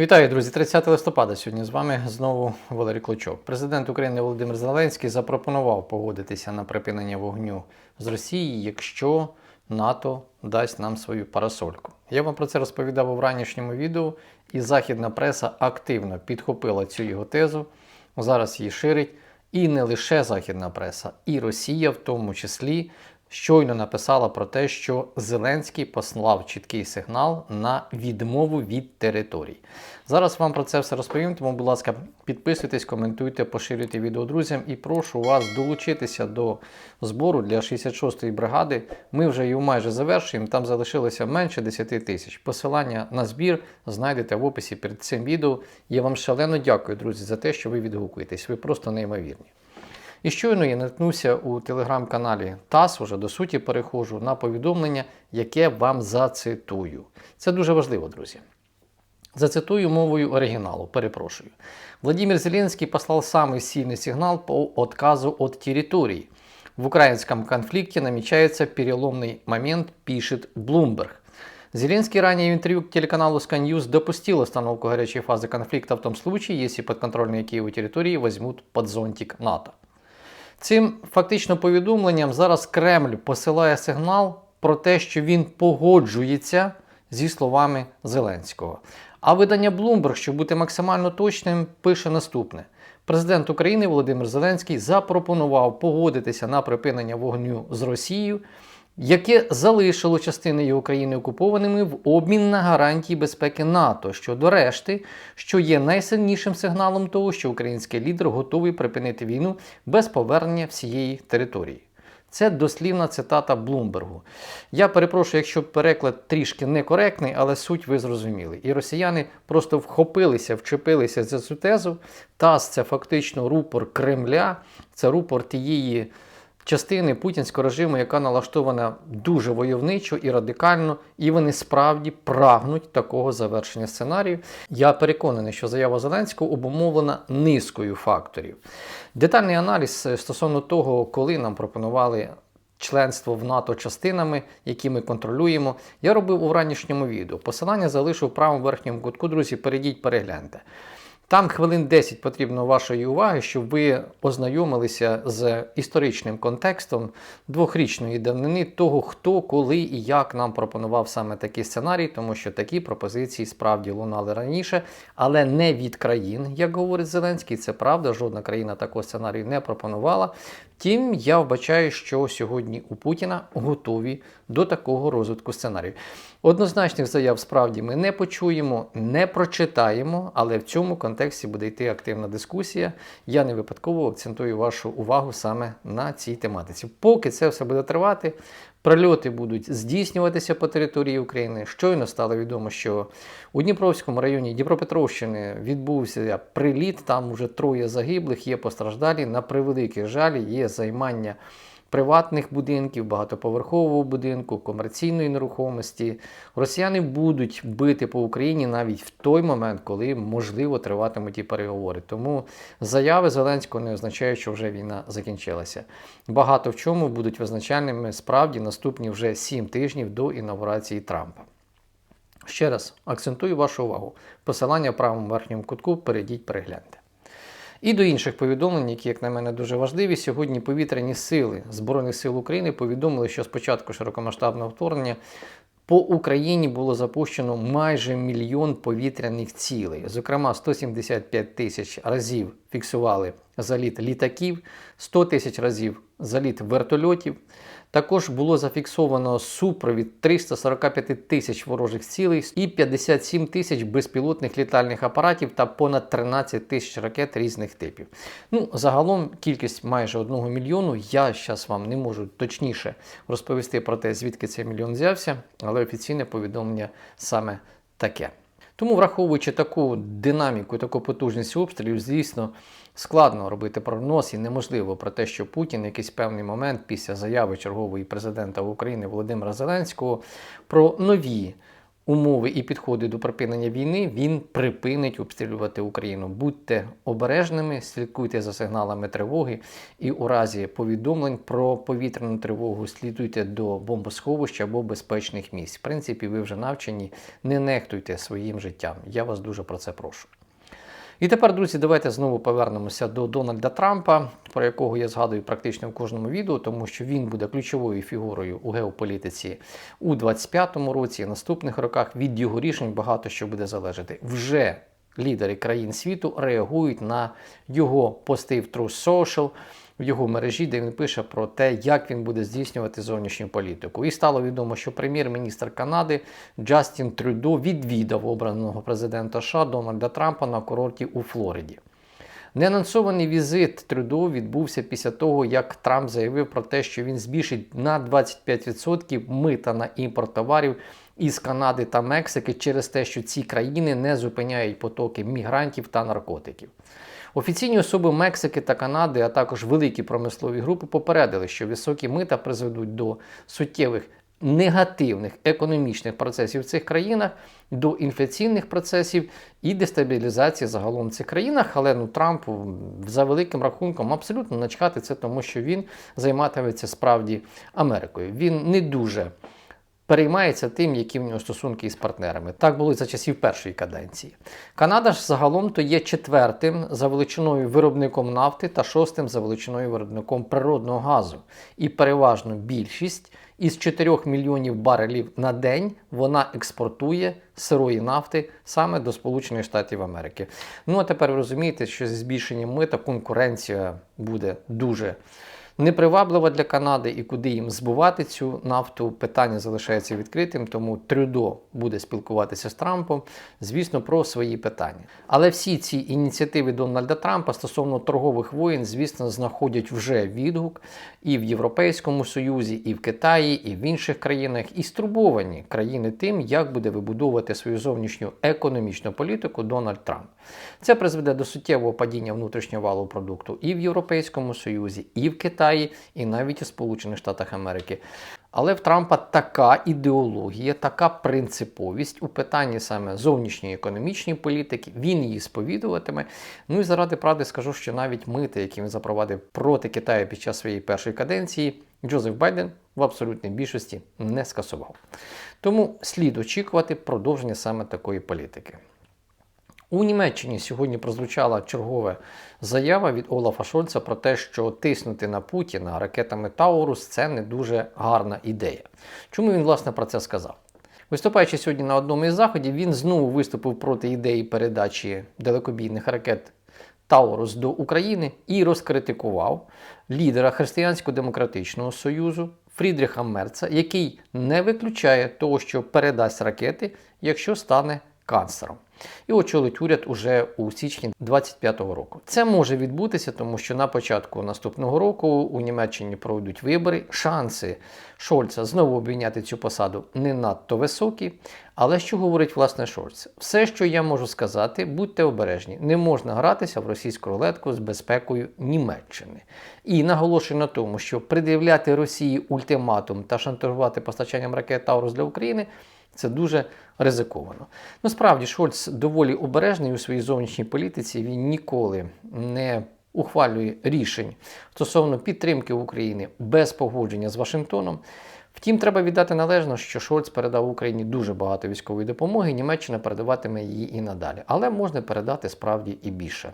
Вітаю, друзі! 30 листопада. Сьогодні з вами знову Валерій Клочок. Президент України Володимир Зеленський запропонував погодитися на припинення вогню з Росії, якщо НАТО дасть нам свою парасольку. Я вам про це розповідав у ранішньому відео, і західна преса активно підхопила цю його тезу. Зараз її ширить. І не лише західна преса, і Росія в тому числі щойно написала про те, що Зеленський послав чіткий сигнал на відмову від територій. Зараз вам про це все розповім, тому, будь ласка, підписуйтесь, коментуйте, поширюйте відео друзям і прошу вас долучитися до збору для 66-ї бригади. Ми вже його майже завершуємо, там залишилося менше 10 тисяч. Посилання на збір знайдете в описі під цим відео. Я вам шалено дякую, друзі, за те, що ви відгукуєтесь. Ви просто неймовірні. І щойно я наткнувся у телеграм-каналі ТАСС, уже до суті перехожу на повідомлення, яке вам зацитую. Це дуже важливо, друзі. Зацитую мовою оригиналу, перепрошую. Владимир Зеленский послал самый сильный сигнал по отказу от территорий. В украинском конфликте намечается переломный момент, пишет Bloomberg. Зеленский ранее в интервью к телеканалу Sky News допустил остановку горячей фазы конфликта в том случае, если подконтрольные Киеву территории возьмут под зонтик НАТО. Цим фактично повідомленням зараз Кремль посилає сигнал про те, що він погоджується зі словами Зеленського. А видання Bloomberg, щоб бути максимально точним, пише наступне: Президент України Володимир Зеленський запропонував погодитися на припинення вогню з Росією, яке залишило частини її України окупованими в обмін на гарантії безпеки НАТО щодо решти, що є найсильнішим сигналом того, що український лідер готовий припинити війну без повернення всієї території. Це дослівна цитата Блумбергу. Я перепрошую, якщо переклад трішки некоректний, але суть ви зрозуміли. І росіяни просто вхопилися, вчепилися за цю тезу. ТАСС це фактично рупор Кремля, це рупор тієї частини путінського режиму, яка налаштована дуже войовничо і радикально, і вони справді прагнуть такого завершення сценарію. Я переконаний, що заява Зеленського обумовлена низкою факторів. Детальний аналіз е, стосовно того, коли нам пропонували. Членство в НАТО частинами, які ми контролюємо, я робив у ранішньому відео. Посилання залишу в правому верхньому кутку, друзі, перейдіть, перегляньте. Там хвилин 10 потрібно вашої уваги, щоб ви ознайомилися з історичним контекстом двохрічної давнини того, хто, коли і як нам пропонував саме такий сценарій, тому що такі пропозиції справді лунали раніше, але не від країн, як говорить Зеленський. Це правда, жодна країна такого сценарію не пропонувала. Втім, я вбачаю, що сьогодні у Путіна готові до такого розвитку сценарію. Однозначних заяв справді ми не почуємо, не прочитаємо, але в цьому контексті буде йти активна дискусія. Я не випадково акцентую вашу увагу саме на цій тематиці. Поки це все буде тривати, прильоти будуть здійснюватися по території України. Щойно стало відомо, що у Дніпровському районі Дніпропетровщини відбувся приліт, там вже троє загиблих, є постраждалі. На превеликий жаль, є займання приватних будинків, багатоповерхового будинку, комерційної нерухомості. Росіяни будуть бити по Україні навіть в той момент, коли можливо триватимуть ті переговори. Тому заяви Зеленського не означають, що вже війна закінчилася. Багато в чому будуть визначальними справді наступні вже 7 тижнів до інаугурації Трампа. Ще раз акцентую вашу увагу. Посилання в правому верхньому кутку перейдіть, перегляньте. І до інших повідомлень, які, як на мене, дуже важливі. Сьогодні повітряні сили Збройних сил України повідомили, що з початку широкомасштабного вторгнення по Україні було запущено майже мільйон повітряних цілей. Зокрема, 175 тисяч разів фіксували заліт літаків, 100 тисяч разів заліт вертольотів. Також було зафіксовано супровід 345 тисяч ворожих цілей і 57 тисяч безпілотних літальних апаратів та понад 13 тисяч ракет різних типів. Ну, загалом кількість майже 1 мільйону. Я зараз вам не можу точніше розповісти про те, звідки цей мільйон взявся, але офіційне повідомлення саме таке. Тому, враховуючи таку динаміку, таку потужність обстрілів, звісно, складно робити прогноз і неможливо про те, що Путін якийсь певний момент після заяви чергової президента України Володимира Зеленського про нові умови і підходи до припинення війни, він припинить обстрілювати Україну. Будьте обережними, слідкуйте за сигналами тривоги, і у разі повідомлень про повітряну тривогу слідуйте до бомбосховища або безпечних місць. В принципі, ви вже навчені, не нехтуйте своїм життям. Я вас дуже про це прошу. І тепер, друзі, давайте знову повернемося до Дональда Трампа, про якого я згадую практично в кожному відео, тому що він буде ключовою фігурою у геополітиці у 25-му році наступних роках. Від його рішень багато що буде залежати. Вже лідери країн світу реагують на його пости в True Social, в його мережі, де він пише про те, як він буде здійснювати зовнішню політику. І стало відомо, що прем'єр-міністр Канади Джастін Трюдо відвідав обраного президента США Дональда Трампа на курорті у Флориді. Неанонсований візит Трюдо відбувся після того, як Трамп заявив про те, що він збільшить на 25% мита на імпорт товарів із Канади та Мексики через те, що ці країни не зупиняють потоки мігрантів та наркотиків. Офіційні особи Мексики та Канади, а також великі промислові групи попередили, що високі мита призведуть до суттєвих негативних економічних процесів в цих країнах, до інфляційних процесів і дестабілізації загалом в цих країнах. Але ну Трампу за великим рахунком абсолютно начхати це, тому що він займатиметься справді Америкою. Він не дуже переймається тим, які в нього стосунки із партнерами. Так було і за часів першої каденції. Канада ж загалом то є четвертим за величиною виробником нафти та шостим за величиною виробником природного газу. І переважно більшість із 4 мільйонів барелів на день вона експортує сирої нафти саме до Сполучених Штатів Америки. Ну а тепер ви розумієте, що зі збільшенням мита конкуренція буде дуже неприваблива для Канади і куди їм збувати цю нафту. Питання залишається відкритим, тому Трюдо буде спілкуватися з Трампом, звісно, про свої питання. Але всі ці ініціативи Дональда Трампа стосовно торгових воєн, звісно, знаходять вже відгук і в Європейському Союзі, і в Китаї, і в інших країнах, і стурбовані країни тим, як буде вибудовувати свою зовнішню економічну політику Дональд Трамп. Це призведе до суттєвого падіння внутрішнього валу продукту і в Європейському Союзі, і в Китаї, і навіть у Сполучених Штатах Америки. Але в Трампа така ідеологія, така принциповість у питанні саме зовнішньої економічної політики, він її сповідуватиме. Ну і заради правди скажу, що навіть мити, які він запровадив проти Китаю під час своєї першої каденції, Джозеф Байден в абсолютній більшості не скасував. Тому слід очікувати продовження саме такої політики. У Німеччині сьогодні прозвучала чергова заява від Олафа Шольца про те, що тиснути на Путіна ракетами Таурус це не дуже гарна ідея. Чому він власне про це сказав? Виступаючи сьогодні на одному із заходів, він знову виступив проти ідеї передачі далекобійних ракет Таурус до України і розкритикував лідера Християнсько-демократичного союзу Фрідріха Мерца, який не виключає того, що передасть ракети, якщо стане канцлером. І очолить уряд уже у січні 2025 року. Це може відбутися, тому що на початку наступного року у Німеччині пройдуть вибори. Шанси Шольца знову обійняти цю посаду не надто високі. Але що говорить власне Шольц? Все, що я можу сказати, будьте обережні, не можна гратися в російську рулетку з безпекою Німеччини. І наголошую на тому, що пред'являти Росії ультиматум та шантажувати постачанням ракет Таурус для України. Це дуже ризиковано. Насправді, Шольц доволі обережний у своїй зовнішній політиці. Він ніколи не ухвалює рішень стосовно підтримки України без погодження з Вашингтоном. Втім, треба віддати належно, що Шольц передав Україні дуже багато військової допомоги, Німеччина передаватиме її і надалі. Але можна передати справді і більше.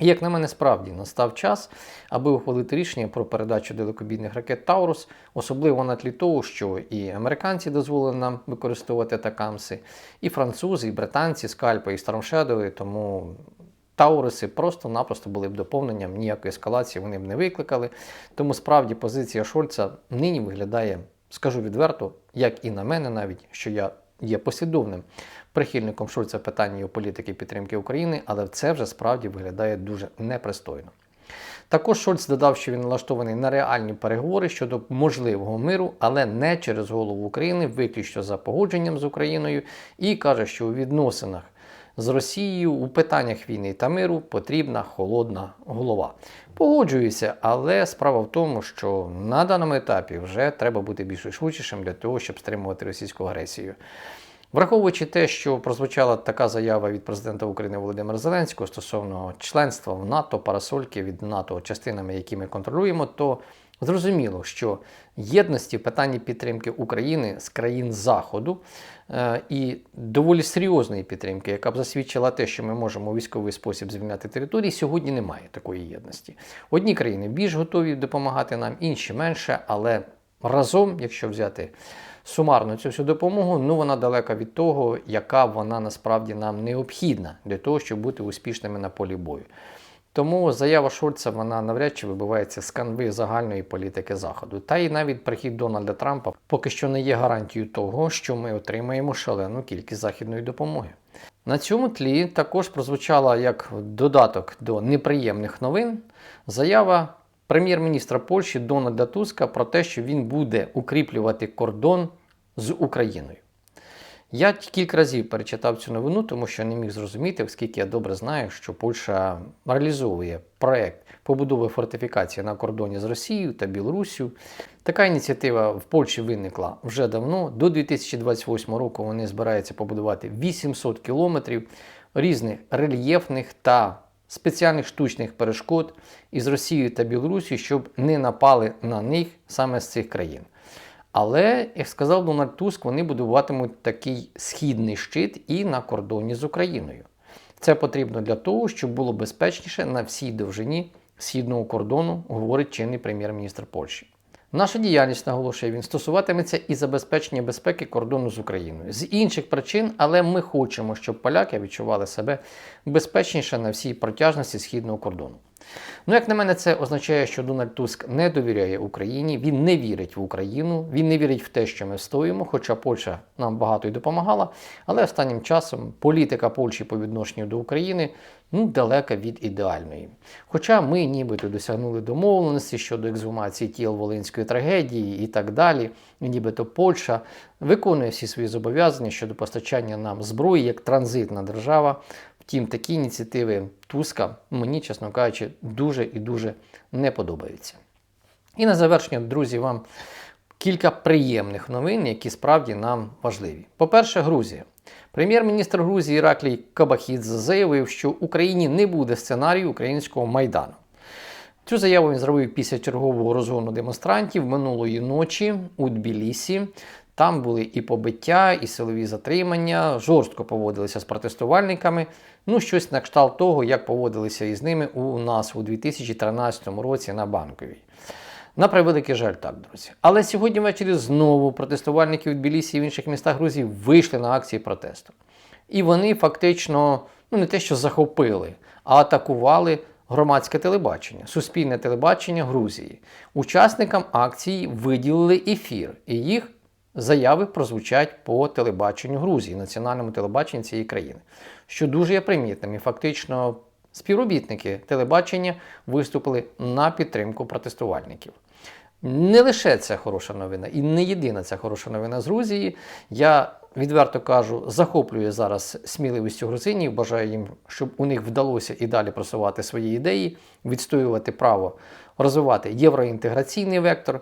Як на мене, справді настав час, аби ухвалити рішення про передачу далекобійних ракет Таурус, особливо на тлі того, що і американці дозволили нам використовувати такамси, і французи, і британці, скальпи і Старомшедови, тому. Тауруси просто-напросто були б доповненням, ніякої ескалації вони б не викликали. Тому справді позиція Шольца нині виглядає, скажу відверто, як і на мене, навіть що я є послідовним прихильником Шольца питання політики підтримки України, але це вже справді виглядає дуже непристойно. Також Шольц додав, що він налаштований на реальні переговори щодо можливого миру, але не через голову України, виключно за погодженням з Україною, і каже, що у відносинах з Росією у питаннях війни та миру потрібна холодна голова. Погоджуюся, але справа в тому, що на даному етапі вже треба бути більш швидшим для того, щоб стримувати російську агресію. Враховуючи те, що прозвучала така заява від президента України Володимира Зеленського стосовно членства в НАТО, парасольки від НАТО частинами, які ми контролюємо, то зрозуміло, що єдності в питанні підтримки України з країн Заходу е, і доволі серйозної підтримки, яка б засвідчила те, що ми можемо у військовий спосіб звільняти території, сьогодні немає такої єдності. Одні країни більш готові допомагати нам, інші менше, але разом, якщо взяти сумарно цю всю допомогу, ну вона далека від того, яка вона насправді нам необхідна для того, щоб бути успішними на полі бою. Тому заява Шольца вона навряд чи вибивається з канви загальної політики Заходу. Та й навіть прихід Дональда Трампа поки що не є гарантією того, що ми отримаємо шалену кількість західної допомоги. На цьому тлі також прозвучала як додаток до неприємних новин заява прем'єр-міністра Польщі Дональда Туска про те, що він буде укріплювати кордон з Україною. Я кілька разів перечитав цю новину, тому що не міг зрозуміти, оскільки я добре знаю, що Польща реалізовує проект побудови фортифікації на кордоні з Росією та Білоруссю. Така ініціатива в Польщі виникла вже давно. До 2028 року вони збираються побудувати 800 кілометрів різних рельєфних та спеціальних штучних перешкод із Росією та Білорусі, щоб не напали на них саме з цих країн. Але, як сказав Дональд Туск, вони будуватимуть такий східний щит і на кордоні з Україною. Це потрібно для того, щоб було безпечніше на всій довжині східного кордону, говорить чинний прем'єр-міністр Польщі. Наша діяльність, наголошує він, стосуватиметься і забезпечення безпеки кордону з Україною. З інших причин, але ми хочемо, щоб поляки відчували себе безпечніше на всій протяжності східного кордону. Ну, як на мене, це означає, що Дональд Туск не довіряє Україні, він не вірить в Україну, він не вірить в те, що ми стоїмо, хоча Польща нам багато й допомагала. Але останнім часом політика Польщі по відношенню до України ну, далека від ідеальної. Хоча ми нібито досягнули домовленості щодо екзумації тіл Волинської трагедії і так далі, і нібито Польща виконує всі свої зобов'язання щодо постачання нам зброї як транзитна держава. Втім, такі ініціативи Туска мені, чесно кажучи, дуже і дуже не подобаються. І на завершення, друзі, вам кілька приємних новин, які справді нам важливі. По-перше, Грузія. Прем'єр-міністр Грузії Іраклій Кабахідзе заявив, що в Україні не буде сценарію українського майдану. Цю заяву він зробив після чергового розгону демонстрантів минулої ночі у Тбілісі. Там були і побиття, і силові затримання, жорстко поводилися з протестувальниками. Ну, щось на кшталт того, як поводилися із ними у нас у 2013 році на банковій. На превеликий жаль, так, друзі. Але сьогодні ввечері знову протестувальники у Тбілісі і в інших містах Грузії вийшли на акції протесту. І вони фактично ну не те, що захопили, а атакували громадське телебачення, суспільне телебачення Грузії. Учасникам акції виділили ефір, і їх заяви прозвучать по телебаченню Грузії, національному телебаченню цієї країни, що дуже є примітним. І фактично співробітники телебачення виступили на підтримку протестувальників. Не лише це хороша новина, і не єдина ця хороша новина з Грузії. Я відверто кажу, захоплюю зараз сміливістю грузинів. Бажаю їм, щоб у них вдалося і далі просувати свої ідеї, відстоювати право розвивати євроінтеграційний вектор.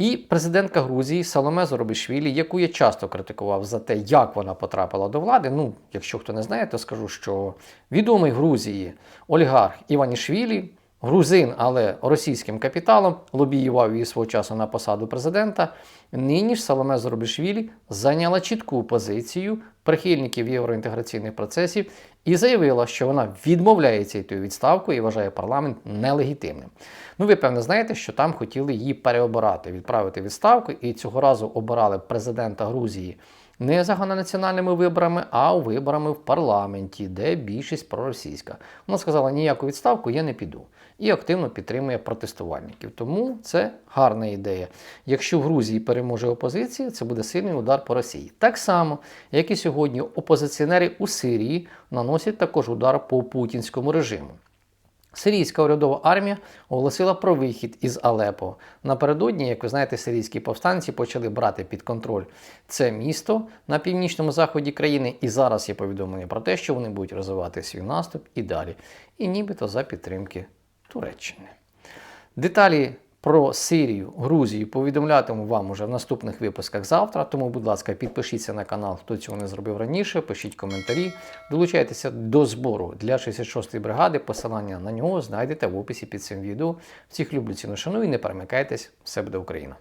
І президентка Грузії Саломе Зоробішвілі, яку я часто критикував за те, як вона потрапила до влади. Ну, якщо хто не знає, то скажу, що відомий Грузії олігарх Іванішвілі, грузин, але російським капіталом, лобіював її свого часу на посаду президента. Нині ж Саломе Зоробішвілі зайняла чітку позицію прихильників євроінтеграційних процесів і заявила, що вона відмовляється йти у відставку і вважає парламент нелегітимним. Ну, ви певно знаєте, що там хотіли її переобирати, відправити відставку, і цього разу обирали президента Грузії не загальнонаціональними виборами, а виборами в парламенті, де більшість проросійська. Вона сказала, ніяку відставку я не піду. І активно підтримує протестувальників. Тому це гарна ідея. Якщо в Грузії переможе опозиція, це буде сильний удар по Росії. Так само, як і сьогодні опозиціонери у Сирії наносять також удар по путінському режиму. Сирійська урядова армія оголосила про вихід із Алепо. Напередодні, як ви знаєте, сирійські повстанці почали брати під контроль це місто на північному заході країни, і зараз є повідомлення про те, що вони будуть розвивати свій наступ і далі, і нібито за підтримки Туреччини. Деталі Про Сирію, Грузію повідомлятиму вам уже в наступних випусках завтра. Тому, будь ласка, підпишіться на канал, хто цього не зробив раніше. Пишіть коментарі, долучайтеся до збору для 66-ї бригади. Посилання на нього знайдете в описі під цим відео. Всіх люблю ціну шану і не перемикайтесь. Все буде Україна!